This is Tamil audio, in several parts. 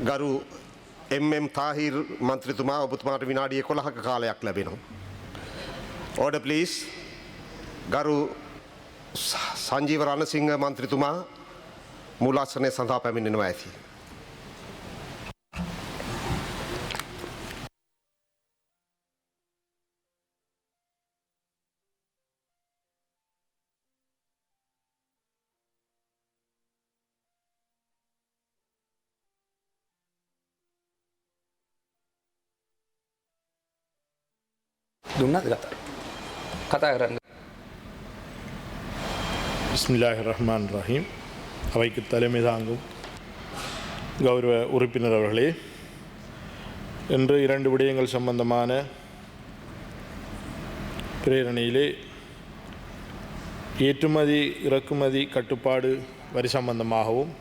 ගරු එම් තාහිර් මන්ත්‍රතුමා ඔබතුමාට විනාඩිය කොළහක කාලයක් ලැබෙනවා. ඕඩ පලිස් ගරු සංජීව රණසිංහ මන්ත්‍රතුමා මුලාසනය සඳහා පැමිණෙනවා ඇති. දුන්නද කතා කතා කරන්න பிஸ்மில்லாஹி ரஹ்மான் ரஹீம் அவைக்கு தலைமை தாங்கும் கௌரவ உறுப்பினர் அவர்களே இன்று இரண்டு விடயங்கள் சம்பந்தமான பிரேரணையிலே ஏற்றுமதி இறக்குமதி கட்டுப்பாடு வரி சம்பந்தமாகவும்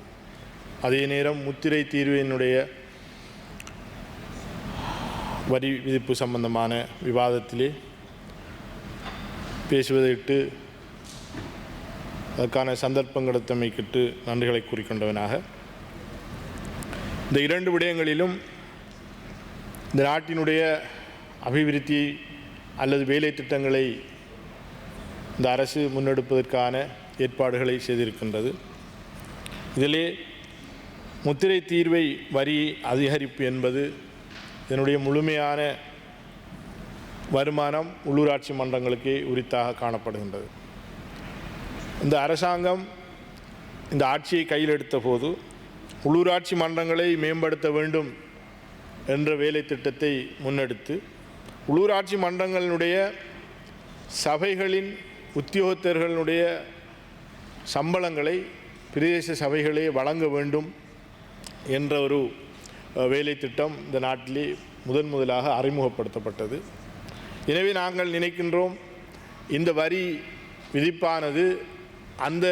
அதே நேரம் முத்திரை தீர்வினுடைய வரி விதிப்பு சம்பந்தமான விவாதத்திலே பேசுவதையிட்டு அதற்கான சந்தர்ப்பம் கிடைத்தமைக்கிட்டு நன்றிகளை கூறிக்கொண்டவனாக இந்த இரண்டு விடயங்களிலும் இந்த நாட்டினுடைய அபிவிருத்தி அல்லது வேலை திட்டங்களை இந்த அரசு முன்னெடுப்பதற்கான ஏற்பாடுகளை செய்திருக்கின்றது இதிலே முத்திரை தீர்வை வரி அதிகரிப்பு என்பது இதனுடைய முழுமையான வருமானம் உள்ளூராட்சி மன்றங்களுக்கே உரித்தாக காணப்படுகின்றது. இந்த அரசாங்கம் இந்த ஆட்சியை கையில் எடுத்த போது உள்ளூராட்சி மன்றங்களை மேம்படுத்த வேண்டும் என்ற வேலை திட்டத்தை முன்னெடுத்து உள்ளூராட்சி மன்றங்களினுடைய சபைகளின் உத்தியோகத்தர்களுடைய சம்பளங்களை பிரதேச சபைகளே வழங்க வேண்டும் என்ற ஒரு வேலை திட்டம் இந்த நாட்டிலே முதன் முதலாக அறிமுகப்படுத்தப்பட்டது. எனவே நாங்கள் நினைக்கின்றோம் இந்த வரி விதிப்பானது அந்த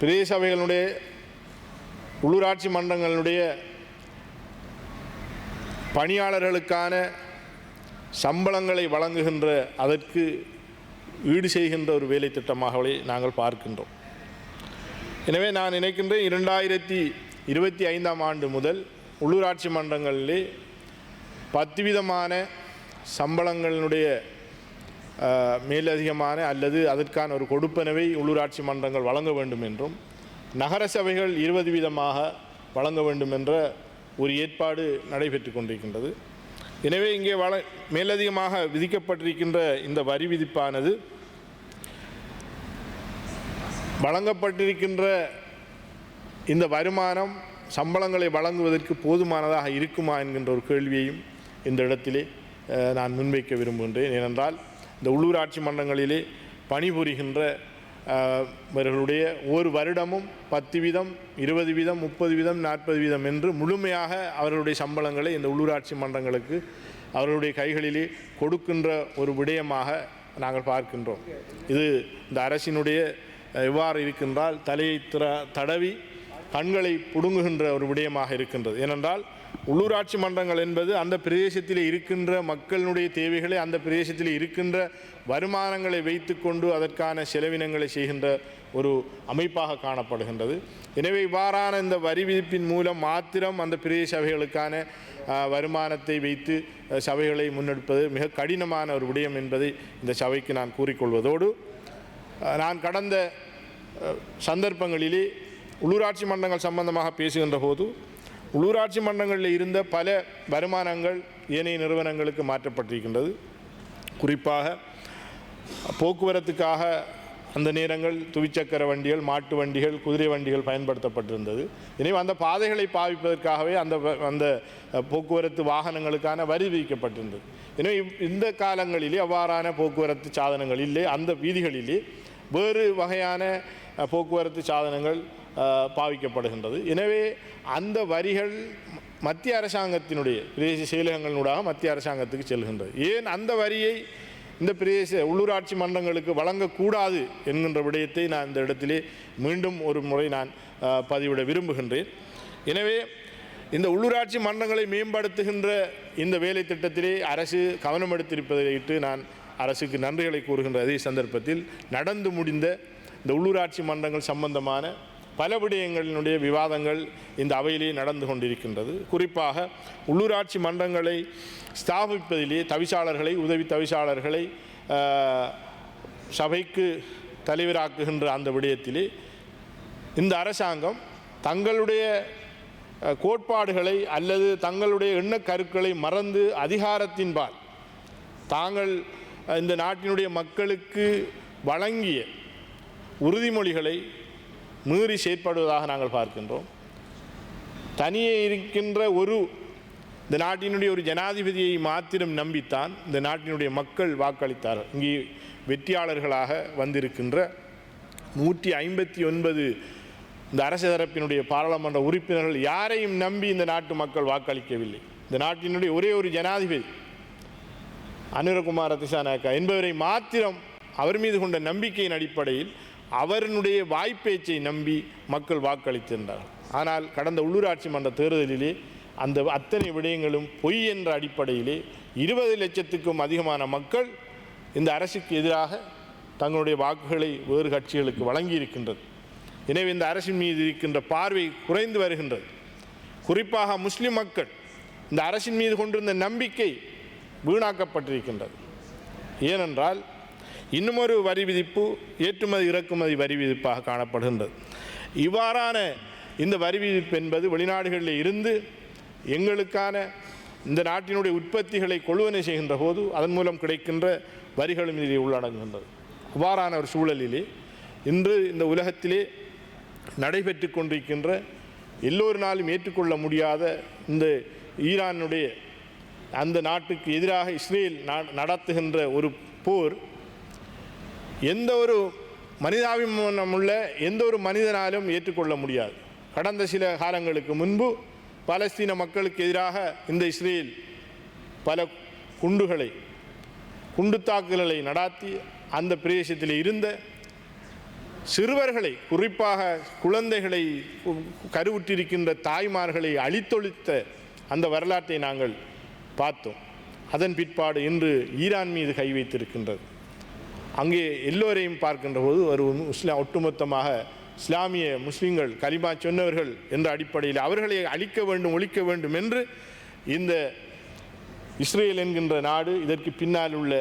பிரதேச சபைகளுடைய உள்ளூராட்சி மன்றங்களுடைய பணியாளர்களுக்கான சம்பளங்களை வழங்குகின்ற அதற்கு ஈடு செய்கின்ற ஒரு வேலை திட்டமாகவே நாங்கள் பார்க்கின்றோம். எனவே நான் நினைக்கின்றேன் இரண்டாயிரத்தி இருபத்தி ஐந்தாம் ஆண்டு முதல் உள்ளூராட்சி மன்றங்களிலே பத்து விதமான சம்பளங்களினுடைய மேலதிகமான அல்லது அதற்கான ஒரு கொடுப்பனவை உள்ளூராட்சி மன்றங்கள் வழங்க வேண்டும் என்றும் நகர சபைகள் இருபது வீதமாக வழங்க வேண்டும் என்ற ஒரு ஏற்பாடு நடைபெற்று கொண்டிருக்கின்றது. எனவே இங்கே வள மேலதிகமாக விதிக்கப்பட்டிருக்கின்ற இந்த வரி விதிப்பானது வழங்கப்பட்டிருக்கின்ற இந்த வருமானம் சம்பளங்களை வழங்குவதற்கு போதுமானதாக இருக்குமா என்கின்ற ஒரு கேள்வியையும் இந்த இடத்திலே நான் முன்வைக்க விரும்புகின்றேன். ஏனென்றால் இந்த உள்ளூராட்சி மன்றங்களிலே பணிபுரிகின்ற இவர்களுடைய ஒரு வருடமும் பத்து வீதம் இருபது வீதம் முப்பது வீதம் நாற்பது வீதம் என்று முழுமையாக அவர்களுடைய சம்பளங்களை இந்த உள்ளூராட்சி மன்றங்களுக்கு அவர்களுடைய கைகளிலே கொடுக்கின்ற ஒரு விடயமாக நாங்கள் பார்க்கின்றோம். இது இந்த அரசினுடைய எவ்வாறு இருக்கின்றால் தலையை திற தடவி கண்களை புடுங்குகின்ற ஒரு விடயமாக இருக்கின்றது. ஏனென்றால் உள்ளூராட்சி மன்றங்கள் என்பது அந்த பிரதேசத்தில் இருக்கின்ற மக்களுடைய தேவைகளை அந்த பிரதேசத்தில் இருக்கின்ற வருமானங்களை வைத்துக்கொண்டு அதற்கான செலவினங்களை செய்கின்ற ஒரு அமைப்பாக காணப்படுகின்றது. எனவே இவ்வாறான இந்த வரி விதிப்பின் மூலம் மாத்திரம் அந்த பிரதேச சபைகளுக்கான வருமானத்தை வைத்து சபைகளை முன்னெடுப்பது மிக கடினமான ஒரு விடயம் என்பதை இந்த சபைக்கு நான் கூறிக்கொள்வதோடு நான் கடந்த சந்தர்ப்பங்களிலே உள்ளூராட்சி மன்றங்கள் சம்பந்தமாக பேசுகின்ற போது உள்ளூராட்சி மன்றங்களில் இருந்த பல வருமானங்கள் ஏனைய நிறுவனங்களுக்கு மாற்றப்பட்டிருக்கின்றது. குறிப்பாக போக்குவரத்துக்காக அந்த நேரங்கள் துவிச்சக்கர வண்டிகள் மாட்டு வண்டிகள் குதிரை வண்டிகள் பயன்படுத்தப்பட்டிருந்தது. எனவே அந்த பாதைகளை பாவிப்பதற்காகவே அந்த அந்த போக்குவரத்து வாகனங்களுக்கான வரி விதிக்கப்பட்டிருந்தது. எனவே இவ்- இந்த காலங்களிலே அவ்வாறான போக்குவரத்து சாதனங்கள் இல்லை. அந்த வீதிகளிலே வேறு வகையான போக்குவரத்து சாதனங்கள் பாவிக்கப்படுகின்றது. எனவே அந்த வரிகள் மத்திய அரசாங்கத்தினுடைய பிரதேச செயலகங்களினூடாக மத்திய அரசாங்கத்துக்கு செல்கின்றது. ஏன் அந்த வரியை இந்த பிரதேச உள்ளூராட்சி மன்றங்களுக்கு வழங்கக்கூடாது என்கின்ற விடயத்தை நான் இந்த இடத்திலே மீண்டும் ஒரு முறை நான் பதிவிட விரும்புகின்றேன். எனவே இந்த உள்ளூராட்சி மன்றங்களை மேம்படுத்துகின்ற இந்த வேலை திட்டத்திலே அரசு கவனம் எடுத்திருப்பதையிட்டு நான் அரசுக்கு நன்றிகளை கூறுகின்ற அதே சந்தர்ப்பத்தில் நடந்து முடிந்த இந்த உள்ளூராட்சி மன்றங்கள் சம்பந்தமான பல விடயங்களினுடைய விவாதங்கள் இந்த அவையிலே நடந்து கொண்டிருக்கின்றது. குறிப்பாக உள்ளூராட்சி மன்றங்களை ஸ்தாபிப்பதிலே தவிசாளர்களை உதவி தவிசாளர்களை சபைக்கு தலைவராக்குகின்ற அந்த விடயத்திலே இந்த அரசாங்கம் தங்களுடைய கோட்பாடுகளை அல்லது தங்களுடைய எண்ணக்கருக்களை மறந்து அதிகாரத்தின்பால் தாங்கள் இந்த நாட்டினுடைய மக்களுக்கு வழங்கிய உறுதிமொழிகளை மீறி செயற்படுவதாக நாங்கள் பார்க்கின்றோம். தனியே இருக்கின்ற ஒரு இந்த நாட்டினுடைய ஒரு ஜனாதிபதியை மாத்திரம் நம்பித்தான் இந்த நாட்டினுடைய மக்கள் வாக்களித்தார்கள். இங்கே வெற்றியாளர்களாக வந்திருக்கின்ற நூற்றி ஐம்பத்தி ஒன்பது இந்த அரசு தரப்பினுடைய பாராளுமன்ற உறுப்பினர்கள் யாரையும் நம்பி இந்த நாட்டு மக்கள் வாக்களிக்கவில்லை. இந்த நாட்டினுடைய ஒரே ஒரு ஜனாதிபதி அனுரகுமார் திசாநாயக்கா என்பவரை மாத்திரம் அவர் மீது கொண்ட நம்பிக்கையின் அடிப்படையில் அவருடைய வாய்ப்பேச்சை நம்பி மக்கள் வாக்களித்திருந்தார்கள் ஆனால் கடந்த உள்ளூராட்சி மன்ற தேர்தலிலே அந்த அத்தனை விடயங்களும் பொய் என்ற அடிப்படையிலே இருபது லட்சத்துக்கும் அதிகமான மக்கள் இந்த அரசுக்கு எதிராக தங்களுடைய வாக்குகளை வேறு கட்சிகளுக்கு வழங்கியிருக்கின்றது. எனவே இந்த அரசின் மீது இருக்கின்ற பார்வை குறைந்து வருகின்றது. குறிப்பாக முஸ்லிம் மக்கள் இந்த அரசின் மீது கொண்டிருந்த நம்பிக்கை வீணாக்கப்பட்டிருக்கின்றது. ஏனென்றால் இன்னுமொரு வரி விதிப்பு ஏற்றுமதி இறக்குமதி வரி விதிப்பாக காணப்படுகின்றது. இவ்வாறான இந்த வரி விதிப்பு என்பது வெளிநாடுகளில் இருந்து எங்களுக்கான இந்த நாட்டினுடைய உற்பத்திகளை கொள்வனை செய்கின்ற போது அதன் மூலம் கிடைக்கின்ற வரிகளும் இதில் உள்ளடங்குகின்றது. அவ்வாறான ஒரு சூழலிலே இன்று இந்த உலகத்திலே நடைபெற்று கொண்டிருக்கின்ற எல்லோரினாலும் ஏற்றுக்கொள்ள முடியாத இந்த ஈரானுடைய அந்த நாட்டுக்கு எதிராக இஸ்ரேல் நடத்துகின்ற ஒரு போர் எந்த ஒரு மனிதாபிமானமுள்ள எந்த ஒரு மனிதனாலும் ஏற்றுக்கொள்ள முடியாது. கடந்த சில காலங்களுக்கு முன்பு பாலஸ்தீன மக்களுக்கு எதிராக இந்த இஸ்ரேல் பல குண்டுகளை குண்டு தாக்குதல்களை நடாத்தி அந்த பிரதேசத்தில் இருந்த சிறுவர்களை குறிப்பாக குழந்தைகளை கருவுற்றிருக்கின்ற தாய்மார்களை அழித்தொழித்த அந்த வரலாற்றை நாங்கள் பார்த்தோம். அதன் பிற்பாடு இன்று ஈரான் மீது கை வைத்திருக்கின்றது. அங்கே எல்லோரையும் பார்க்கின்ற போது ஒரு முஸ்லாம் ஒட்டுமொத்தமாக இஸ்லாமிய முஸ்லீம்கள் கலிமா சொன்னவர்கள் என்ற அடிப்படையில் அவர்களை அழிக்க வேண்டும் ஒழிக்க வேண்டும் என்று இந்த இஸ்ரேல் என்கின்ற நாடு இதற்கு பின்னால் உள்ள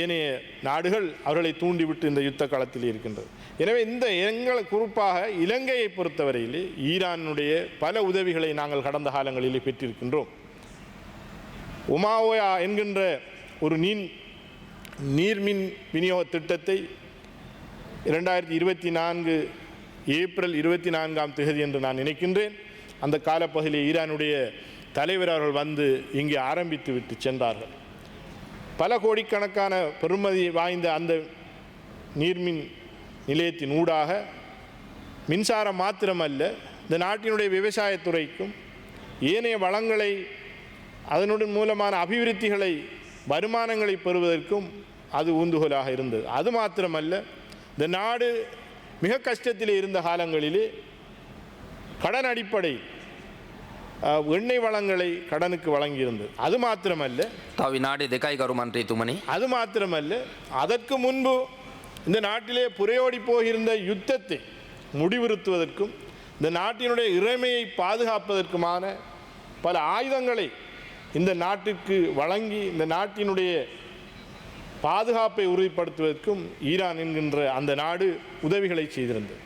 ஏனைய நாடுகள் அவர்களை தூண்டிவிட்டு இந்த யுத்த காலத்தில் இருக்கின்றது. எனவே இந்த எங்களை குறிப்பாக இலங்கையை பொறுத்தவரையிலே ஈரானுடைய பல உதவிகளை நாங்கள் கடந்த காலங்களிலே பெற்றிருக்கின்றோம். உமாவோயா என்கின்ற ஒரு நீன் நீர்மின் விநியோக திட்டத்தை இரண்டாயிரத்தி இருபத்தி நான்கு ஏப்ரல் இருபத்தி நான்காம் தேதி என்று நான் நினைக்கின்றேன். அந்த காலப்பகுதியில் ஈரானுடைய தலைவர் அவர்கள் வந்து இங்கே ஆரம்பித்து விட்டு சென்றார்கள். பல கோடிக்கணக்கான பெறுமதி வாய்ந்த அந்த நீர்மின் நிலையத்தின் ஊடாக மின்சாரம் மாத்திரமல்ல இந்த நாட்டினுடைய விவசாயத்துறைக்கும் ஏனைய வளங்களை அதனுடன் மூலமான அபிவிருத்திகளை வருமானங்களை பெறுவதற்கும் அது ஊந்துகோலாக இருந்தது. அது மாத்திரமல்ல இந்த நாடு மிக கஷ்டத்தில் இருந்த காலங்களில் கடன் அடிப்படை எண்ணெய் வளங்களை கடனுக்கு வழங்கியிருந்தது. அது மாத்திரமல்ல தாவி நாடு தெக்காய் கருமான்றி துமணி. அது மாத்திரமல்ல அதற்கு முன்பு இந்த நாட்டிலே புரையோடி போகிருந்த யுத்தத்தை முடிவுறுத்துவதற்கும் இந்த நாட்டினுடைய இறைமையை பாதுகாப்பதற்குமான பல ஆயுதங்களை இந்த நாட்டிற்கு வழங்கி இந்த நாட்டினுடைய பாதுகாப்பை உறுதிப்படுத்துவதற்கும் ஈரான் என்கின்ற அந்த நாடு உதவிகளை செய்திருந்தது.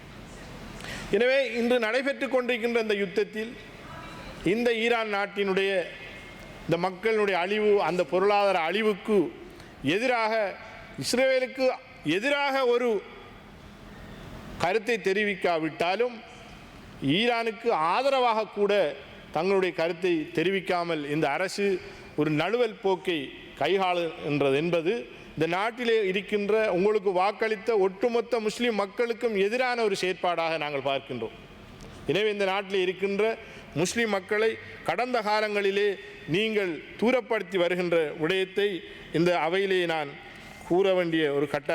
எனவே இன்று நடைபெற்று கொண்டிருக்கின்ற இந்த யுத்தத்தில் இந்த ஈரான் நாட்டினுடைய இந்த மக்களினுடைய அழிவு அந்த பொருளாதார அழிவுக்கு எதிராக இஸ்ரேலுக்கு எதிராக ஒரு கருத்தை தெரிவிக்காவிட்டாலும் ஈரானுக்கு ஆதரவாக கூட தங்களுடைய கருத்தை தெரிவிக்காமல் இந்த அரசு ஒரு நழுவல் போக்கை கையாளுகின்றது என்பது இந்த நாட்டிலே இருக்கின்ற உங்களுக்கு வாக்களித்த ஒட்டுமொத்த முஸ்லீம் மக்களுக்கும் எதிரான ஒரு செயற்பாடாக நாங்கள் பார்க்கின்றோம். எனவே இந்த நாட்டில் இருக்கின்ற முஸ்லீம் மக்களை கடந்த காலங்களிலே நீங்கள் தூரப்படுத்தி வருகின்ற விடயத்தை இந்த அவையிலே நான் கூற வேண்டிய ஒரு கட்ட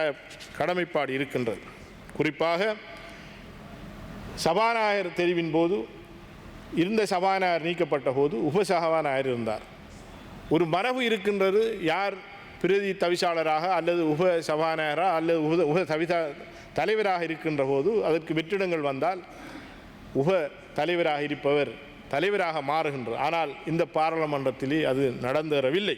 கடமைப்பாடு இருக்கின்றது. குறிப்பாக சபாநாயகர் தெரிவின் போது இருந்த சபாநாயகர் நீக்கப்பட்ட போது உப இருந்தார். ஒரு மரபு இருக்கின்றது யார் பிரதி தவிசாளராக அல்லது உப சபாநாயகராக அல்லது உப உப தவிசா தலைவராக இருக்கின்ற போது அதற்கு வெற்றிடங்கள் வந்தால் உப தலைவராக இருப்பவர் தலைவராக மாறுகின்றார் ஆனால் இந்த பாராளுமன்றத்திலே அது நடந்தேறவில்லை.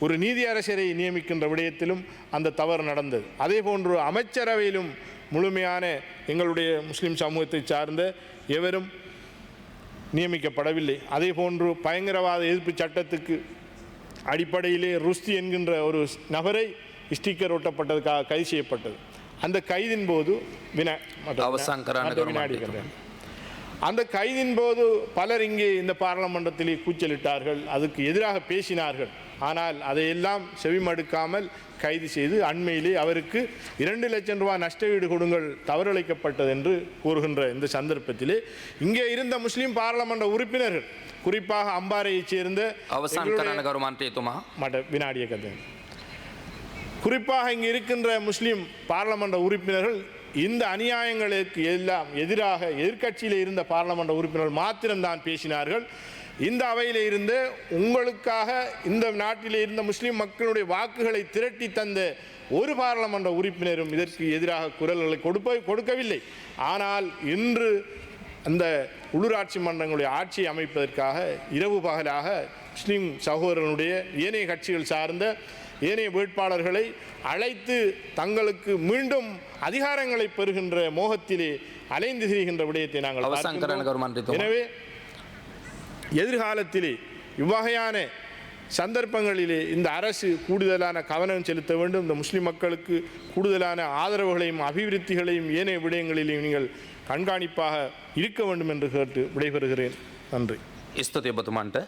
ஒரு நீதியரசரை நியமிக்கின்ற விடயத்திலும் அந்த தவறு நடந்தது. அதே போன்று அமைச்சரவையிலும் முழுமையான எங்களுடைய முஸ்லீம் சமூகத்தை சார்ந்த எவரும் நியமிக்கப்படவில்லை. அதே போன்று பயங்கரவாத எதிர்ப்பு சட்டத்துக்கு அடிப்படையிலே ருஸ்தி என்கின்ற ஒரு நபரை ஸ்டிக்கர் ஒட்டப்பட்டதுக்காக கைது செய்யப்பட்டது. அந்த கைதின் போது வினா மற்ற- அவசான் கரான மற்ற வினாடி கண்டேன். அந்த கைதின் போது பலர் இங்கே இந்த பாராளுமன்றத்திலே கூச்சலிட்டார்கள். அதுக்கு எதிராக பேசினார்கள். ஆனால் அதையெல்லாம் செவிமடுக்காமல் கைது செய்து அண்மையிலே அவருக்கு இரண்டு லட்சம் ரூபாய் நஷ்டஈடு கொடுங்கள் தவறளிக்கப்பட்டது என்று கூறுகின்ற இந்த சந்தர்ப்பத்திலே இங்கே இருந்த முஸ்லீம் பாராளுமன்ற உறுப்பினர்கள் குறிப்பாக அம்பாறையைச் சேர்ந்த வினாடிய கதை குறிப்பாக இங்கு இருக்கின்ற முஸ்லீம் பாராளுமன்ற உறுப்பினர்கள் இந்த அநியாயங்களுக்கு எல்லாம் எதிராக எதிர்கட்சியில் இருந்த பாராளுமன்ற உறுப்பினர்கள் மாத்திரம்தான் பேசினார்கள். இந்த அவையிலிருந்து உங்களுக்காக இந்த நாட்டில் இருந்த முஸ்லீம் மக்களுடைய வாக்குகளை திரட்டி தந்த ஒரு பாராளுமன்ற உறுப்பினரும் இதற்கு எதிராக குரல்களை கொடுப்ப கொடுக்கவில்லை. ஆனால் இன்று அந்த உள்ளூராட்சி மன்றங்களுடைய ஆட்சியை அமைப்பதற்காக இரவு பகலாக முஸ்லீம் சகோதரனுடைய ஏனைய கட்சிகள் சார்ந்த ஏனைய வேட்பாளர்களை அழைத்து தங்களுக்கு மீண்டும் அதிகாரங்களை பெறுகின்ற மோகத்திலே அலைந்து திரிகின்ற விடயத்தை நாங்கள் எனவே எதிர்காலத்திலே இவ்வகையான சந்தர்ப்பங்களிலே இந்த அரசு கூடுதலான கவனம் செலுத்த வேண்டும். இந்த முஸ்லீம் மக்களுக்கு கூடுதலான ஆதரவுகளையும் அபிவிருத்திகளையும் ஏனைய விடயங்களிலையும் நீங்கள் கண்காணிப்பாக இருக்க வேண்டும் என்று கேட்டு விடைபெறுகிறேன். நன்றி. இஸ்தத்தை பத்துமான்ட்ட.